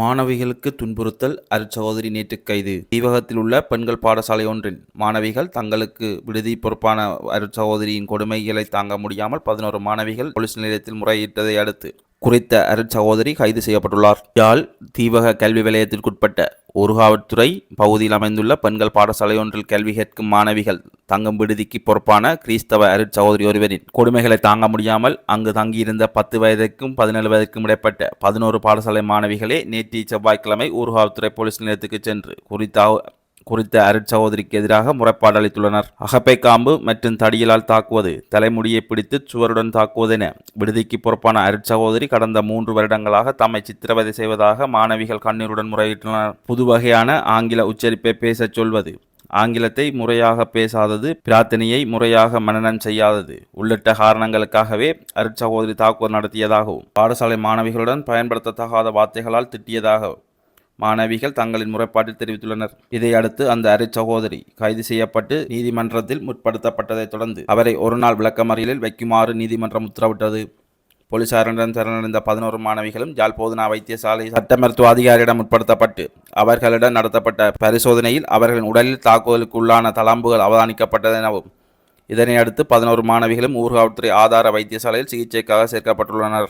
மாணவிகளுக்கு துன்புறுத்தல் அருட்சகோதரி நேற்று கைது. தீவகத்தில் உள்ள பெண்கள் பாடசாலை ஒன்றில் மாணவிகள் தங்களுக்கு விடுதி பொறுப்பான அருட்சகோதரியின் கொடுமைகளை தாங்க முடியாமல் பதினோரு மாணவிகள் போலீஸ் நிலையத்தில் முறையிட்டதை அடுத்து குறித்த அருட்சகோதரி கைது செய்யப்பட்டுள்ளார். யாழ் தீவக கல்வி வலயத்திற்குட்பட்ட உருகாவத்துறை பகுதியில் அமைந்துள்ள பெண்கள் பாடசாலை ஒன்றில் கல்வி கேட்கும் மாணவிகள் தங்கும் விடுதிக்கு பொறுப்பான கிறிஸ்தவ அருட்சகோதரி ஒருவரின் கொடுமைகளை தாங்க முடியாமல் அங்கு தங்கியிருந்த பத்து வயதுக்கும் பதினேழு வயதுக்கும் இடைப்பட்ட பதினோரு பாடசாலை மாணவிகளே நேற்று செவ்வாய்க்கிழமை ஊர்காவத்துறை போலீஸ் நிலையத்துக்கு சென்று குறித்த குறித்த அருட்சகோதரிக்கு எதிராக முறைப்பாடு அளித்துள்ளனர். அகப்பை காம்பு மற்றும் தடியலால் தாக்குவது தலைமுடியை பிடித்து சுவருடன் தாக்குவது என விடுதிக்கு பொறுப்பான அருட்சகோதரி கடந்த மூன்று வருடங்களாக தம்மை சித்திரவதை செய்வதாக மாணவிகள் கண்ணீருடன் முறையிட்டனர். புது வகையான ஆங்கில உச்சரிப்பை பேசச் சொல்வது ஆங்கிலத்தை முறையாக பேசாதது பிரார்த்தனையை முறையாக மனநம் செய்யாதது உள்ளிட்ட காரணங்களுக்காகவே அருட்சகோதரி தாக்குதல் நடத்தியதாகவும் பாடசாலை மாணவிகளுடன் பயன்படுத்தத்தகாத வார்த்தைகளால் திட்டியதாகவும் மாணவிகள் தங்களின் முறைப்பாட்டில் தெரிவித்துள்ளனர். இதையடுத்து அந்த அருட்சகோதரி கைது செய்யப்பட்டு நீதிமன்றத்தில் முற்படுத்தப்பட்டதைத் தொடர்ந்து அவரை ஒருநாள் விளக்கமறியலில் வைக்குமாறு நீதிமன்றம் உத்தரவிட்டது. போலீசாரிடம் திறனடைந்த பதினோரு மாணவிகளும் யாழ் போதனா வைத்தியசாலை சட்ட மருத்துவ அதிகாரியிடம் உட்படுத்தப்பட்டு அவர்களிடம் நடத்தப்பட்ட பரிசோதனையில் அவர்களின் உடலில் தாக்குதலுக்குள்ளான தளம்புகள் அவதானிக்கப்பட்டது எனவும் இதனை அடுத்து பதினோரு மாணவிகளும் ஊர்காவல்துறை ஆதார வைத்தியசாலையில் சிகிச்சைக்காக சேர்க்கப்பட்டுள்ளனர்.